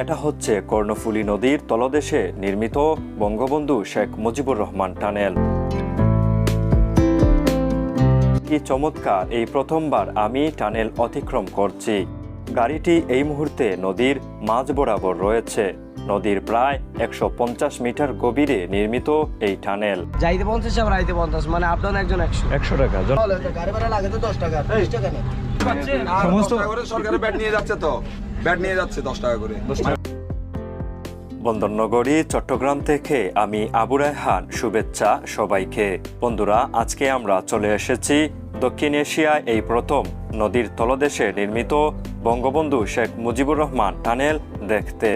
এটা হচ্ছে কর্ণফুলী নদীর তলদেশে নির্মিত বঙ্গবন্ধু শেখ মুজিবুর রহমান টানেল। কি চমৎকার এই প্রথমবার আমি টানেল অতিক্রম করছি। গাড়িটি এই মুহূর্তে নদীর মাঝ বরাবর রয়েছে। নদীর প্রায় একশো পঞ্চাশ মিটার গভীরে নির্মিত এই টানেল। যাইতে পঞ্চাশ আবার আইতে পঞ্চাশ মানে আপ ডাউন একজন একশো। একশো টাকা গাড়ি ভাড়া লাগে তো দশ টাকা বিশ টাকা নেই সমস্ত সরকারের ব্যাট নিয়ে যাচ্ছে তো। ব্যাট নিয়ে যাচ্ছে দশ টাকা করে। বন্দরনগরী চট্টগ্রাম থেকে আমি আবু রায়হান শুভেচ্ছা সবাইকে। বন্ধুরা আজকে আমরা চলে এসেছি দক্ষিণ এশিয়ায় এই প্রথম নদীর তলদেশে নির্মিত বঙ্গবন্ধু শেখ মুজিবুর রহমান টানেল দেখতে।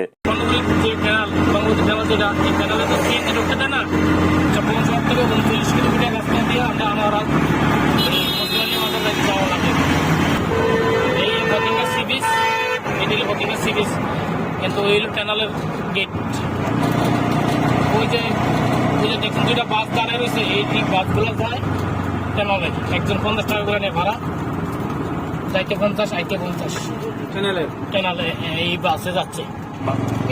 মিডিল বকিংয়া সি বিচ কিন্তু ওই হলো ক্যানালের গেট ওই যে ওই যে দেখুন দুইটা বাস দাঁড়ায় রয়েছে এই ঠিক বাসগুলো যায় ক্যানালে একজন পঞ্চাশ টাকা করে নেয় ভাড়া যাইতে পঞ্চাশ আইতে পঞ্চাশ। ক্যানালে এই বাসে যাচ্ছে।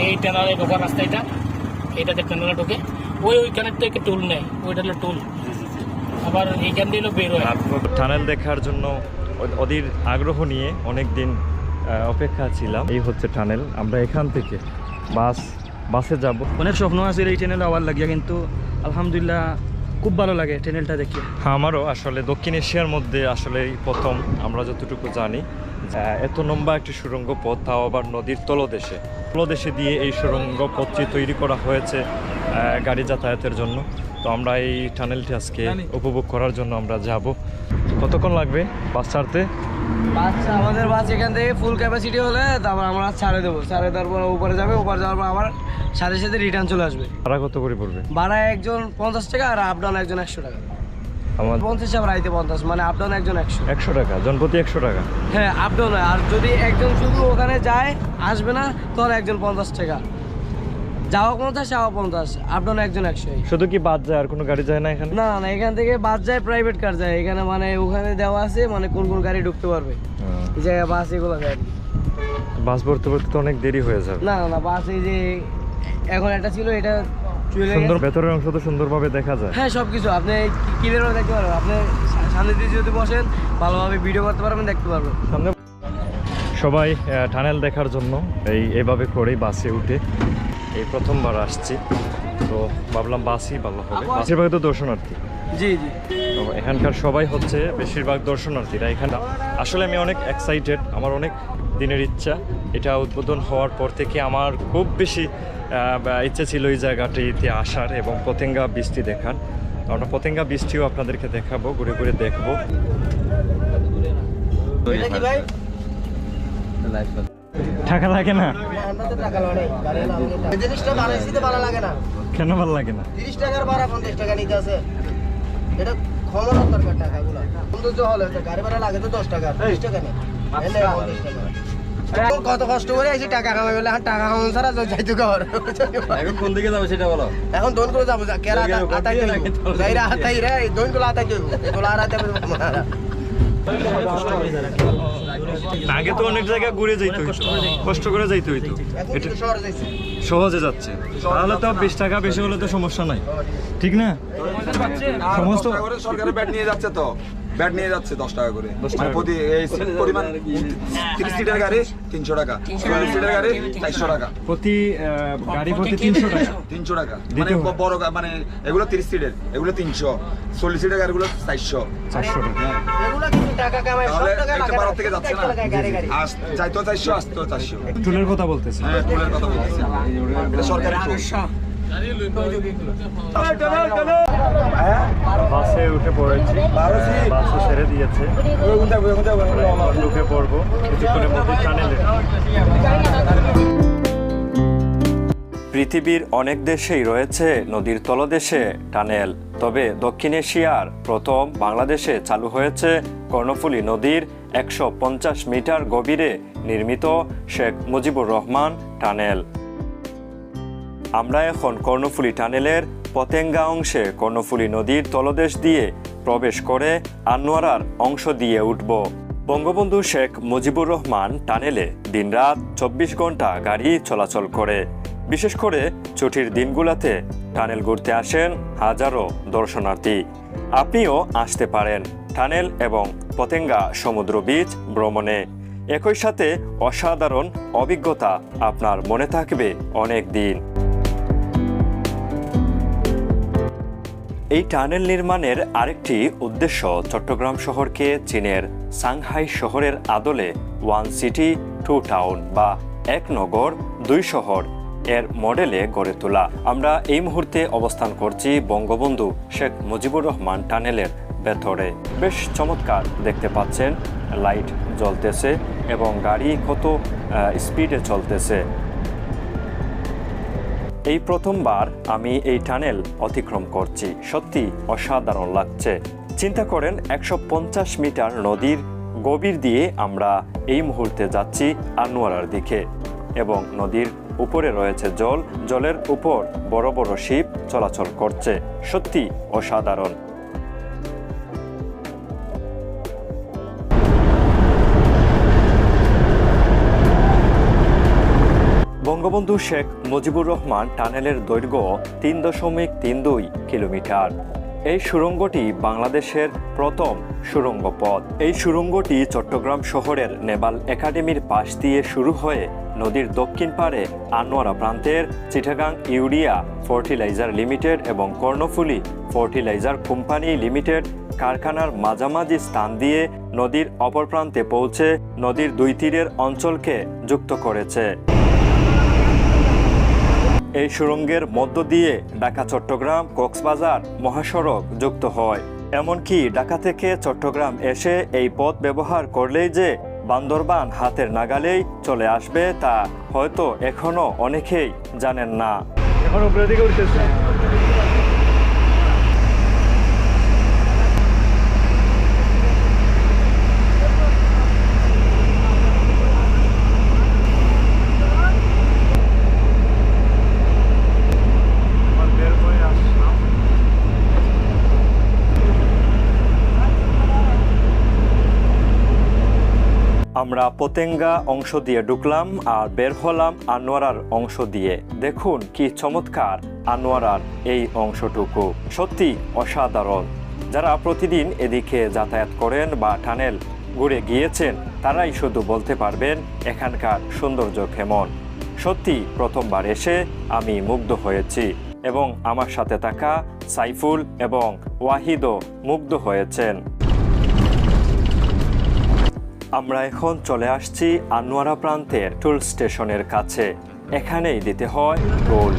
এই ট্যানালে ঢোকার রাস্তা এটা এটাতে ট্যানালে ঢোকে। ওই ওইখানের থেকে টুল নেয় ওইটা হলো টুল আবার এইখান দিয়ে হলো বের হয় টানেল দেখার জন্য অধীর আগ্রহ নিয়ে অনেক দিন অপেক্ষা ছিলাম। এই হচ্ছে টানেল আমরা এখান থেকে বাস বাসে যাব। অনেক স্বপ্ন আছে এই চ্যানেলে আবার লাগিয়া কিন্তু আলহামদুলিল্লাহ খুব ভালো লাগে চ্যানেলটা দেখি আমারও আসলে দক্ষিণ এশিয়ার মধ্যে আসলে এই প্রথম। আমরা যতটুকু জানি এত লম্বা একটি সুড়ঙ্গ পথ তাও আবার নদীর তলদেশে। তলদেশে দিয়ে এই সুড়ঙ্গ পথটি তৈরি করা হয়েছে গাড়ি যাতায়াতের জন্য। তো আমরা এই টানেলটি আজকে উপভোগ করার জন্য আমরা যাব। কতক্ষণ লাগবে বাস ছাড়তে? বাস আমাদের বাস এখান থেকে ফুল ক্যাপাসিটি হলে তারপর আমরা ছাড়ে দেবো। ছাড়ে দেওয়ার পর উপরে যাবে উপরে যাওয়ার পর আবার সাথে সাথে রিটার্ন চলে আসবে। ভাড়া কত করে পড়বে? ভাড়া একজন পঞ্চাশ টাকা আর আপ ডাউন একজন একশো টাকা। আমার পঞ্চাশ আবার আইতে পঞ্চাশ মানে আপ ডাউন একজন একশো। একশো টাকা জনপ্রতি একশো টাকা। হ্যাঁ আপ ডাউন আর যদি একজন শুধু ওখানে যায় আসবে না তাহলে একজন পঞ্চাশ টাকা। যাওয়া পঞ্চাশ যাওয়া পঞ্চাশ আপ ডাউন একজন একশো শুধু কি বাদ যায় আর কোনো গাড়ি যায় না এখানে? না না এখান থেকে বাস যায় প্রাইভেট কার যায়। এখানে মানে ওখানে দেওয়া আছে মানে কোন কোন গাড়ি ঢুকতে পারবে। এই জায়গায় বাস এগুলো যায় বাস ভরতে ভরতে তো অনেক দেরি হয়ে যাবে। না না বাস এই যে এখন একটা ছিল এটা সুন্দর। ভেতরের অংশ তো সুন্দরভাবে দেখা যায়। হ্যাঁ সব কিছু আপনি ক্লিয়ার দেখতে পারবেন? আপনি সামনে দিয়ে যদি বসেন ভালোভাবে ভিডিও করতে পারবেন দেখতে পারবেন। সামনে সবাই টানেল দেখার জন্য এই এভাবে করেই বাসে উঠে। এই প্রথমবার আসছি। তো ভাবলাম বাসই ভালো হবে। বেশিরভাগ তো দর্শনার্থী। জি জি। তো এখানকার সবাই হচ্ছে বেশিরভাগ দর্শনার্থীরা এখানে আসলে আমি অনেক এক্সাইটেড আমার অনেক দিনের ইচ্ছা। এটা উদ্বোধন হওয়ার পর থেকে আমার খুব বেশি ইচ্ছে ছিল এই জায়গাটিতে আসার এবং পতেঙ্গা বৃষ্টি দেখার। তো আমরা পতেঙ্গা বৃষ্টিও আপনাদেরকে দেখাবো ঘুরে ঘুরে দেখব। টাকা লাগে না? আমরা তো টাকা লড়াই গাড়ি এই জিনিসটা বানাইছি তো ভালো লাগে না। কেন ভালো লাগে না? তিরিশ টাকার ভাড়া পঞ্চাশ টাকা নিতে আছে। এটা ক্ষমতার দরকার টাকাগুলো সৌন্দর্য হলে গাড়ি ভাড়া লাগে তো দশ টাকা বিশ টাকা নেই। পঞ্চাশ টাকা। এখন কত কষ্ট করে আইছি টাকা কামাই বলে এখন টাকা কামানো ছাড়া তো যাইতে ঘর এখন কোন দিকে যাবে সেটা বলো? এখন দোন করে যাব কেরা আতাই যাইরা আতাই রে দোন করে আতাই যাব তোলা আর আতাই আগে তো অনেক জায়গায় ঘুরে যাইতে হইতো। কষ্ট করে যাইতে হইতো। সহজে যাচ্ছে। তাহলে তো বিশ টাকা বেশি হলে তো সমস্যা নাই। ঠিক না? সমস্ত সরকারের ব্যাট নিয়ে যাচ্ছে তো। ব্যাট নিয়ে যাচ্ছে দশ টাকা করে। মানে প্রতি এই সিট পরিমাণ তিরিশ সিটের গাড়ি তিনশো টাকা। চল্লিশ সিটের গাড়ি চারশো টাকা। প্রতি গাড়ি প্রতি তিনশো টাকা। তিনশো টাকা। মানে বড় মানে এগুলো তিরিশ সিটের এগুলো তিনশো। চল্লিশ সিটের গাড়িগুলো চারশো। চারশো টাকা। হ্যাঁ। টুলের কথা বলতেছি হ্যাঁ টুলের কথা বলতেছি এটা সরকারি টুল বাসে উঠে পড়েছি। বাসে দিয়েছে। ঢুকে পড়ব। পৃথিবীর অনেক দেশেই রয়েছে নদীর তলদেশে টানেল। তবে দক্ষিণ এশিয়ার প্রথম বাংলাদেশে চালু হয়েছে কর্ণফুলী নদীর একশো পঞ্চাশ মিটার গভীরে নির্মিত শেখ মুজিবুর রহমান টানেল। আমরা এখন কর্ণফুলী টানেলের পতেঙ্গা অংশে কর্ণফুলী নদীর তলদেশ দিয়ে প্রবেশ করে আনোয়ারার অংশ দিয়ে উঠব। বঙ্গবন্ধু শেখ মুজিবুর রহমান টানেলে দিনরাত চব্বিশ ঘণ্টা গাড়ি চলাচল করে। বিশেষ করে ছুটির দিনগুলোতে টানেল ঘুরতে আসেন হাজারো দর্শনার্থী। আপনিও আসতে পারেন টানেল এবং পতেঙ্গা সমুদ্র বীচ ভ্রমণে। একই সাথে অসাধারণ অভিজ্ঞতা আপনার মনে থাকবে অনেক দিন। এই টানেল নির্মাণের আরেকটি উদ্দেশ্য চট্টগ্রাম শহরকে চীনের সাংহাই শহরের আদলে ওয়ান সিটি, টু টাউন বা এক নগর, দুই শহর এর মডেলে গড়ে তোলা। আমরা এই মুহূর্তে অবস্থান করছি বঙ্গবন্ধু শেখ মুজিবুর রহমান টানেলের ভেতরে। বেশ চমৎকার দেখতে পাচ্ছেন, লাইট জ্বলতেছে এবং গাড়ি কত স্পিডে চলতেছে। এই প্রথমবার আমি এই টানেল অতিক্রম করছি। সত্যি অসাধারণ লাগছে। চিন্তা করেন, একশো পঞ্চাশ মিটার নদীর গভীর দিয়ে আমরা এই মুহূর্তে যাচ্ছি আনোয়ারার দিকে এবং নদীর উপরে রয়েছে জল। জলের উপর বড় বড় শিব চলাচল করছে। সত্যি অসাধারণ। বঙ্গবন্ধু শেখ মুজিবুর রহমান টানেলের দৈর্ঘ্য তিন দশমিক তিন দুই কিলোমিটার। এই সুড়ঙ্গটি বাংলাদেশের প্রথম সুড়ঙ্গ পথ এই সুড়ঙ্গটি চট্টগ্রাম শহরের নেভাল একাডেমির পাশ দিয়ে শুরু হয়ে নদীর দক্ষিণ পাড়ে আনোয়ারা প্রান্তের চিটাগাং ইউরিয়া ফার্টিলাইজার লিমিটেড এবং কর্ণফুলি ফার্টিলাইজার কোম্পানি লিমিটেড কারখানার মাঝামাঝি স্থান দিয়ে নদীর অপর প্রান্তে পৌঁছে নদীর দুই তীরের অঞ্চলকে যুক্ত করেছে। এই সুড়ঙ্গের মধ্য দিয়ে ঢাকা, চট্টগ্রাম, কক্সবাজার, মহাসড়ক যুক্ত হয়। এমনকি ঢাকা থেকে চট্টগ্রাম এসে এই পথ ব্যবহার করলেই যে বান্দরবান হাতের নাগালেই চলে আসবে তা হয়তো এখনও অনেকেই জানেন না। এখন আমরা পতেঙ্গা অংশ দিয়ে ঢুকলাম আর বের হলাম আনোয়ারার অংশ দিয়ে। দেখুন কি চমৎকার আনোয়ারার এই অংশটুকু। সত্যি অসাধারণ। যারা প্রতিদিন এদিকে যাতায়াত করেন বা টানেল ঘুরে গিয়েছেন, তারাই শুধু বলতে পারবেন, এখানকার সৌন্দর্য কেমন? সত্যি প্রথমবার এসে আমি মুগ্ধ হয়েছি এবং আমার সাথে থাকা সাইফুল এবং ওয়াহিদও মুগ্ধ হয়েছেন। আমরা এখন চলে আসছি আনোয়ারা প্রান্তের টোল স্টেশনের কাছে। এখানেই দিতে হয় টোল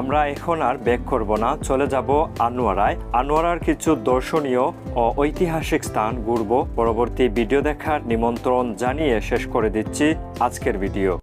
আমরা এখন আর ব্যাক করব না, চলে যাব আনোয়ারায়। আনোয়ারার কিছু দর্শনীয় ও ঐতিহাসিক স্থান ঘুরব। পরবর্তী ভিডিও দেখার নিমন্ত্রণ জানিয়ে শেষ করে দিচ্ছি আজকের ভিডিও।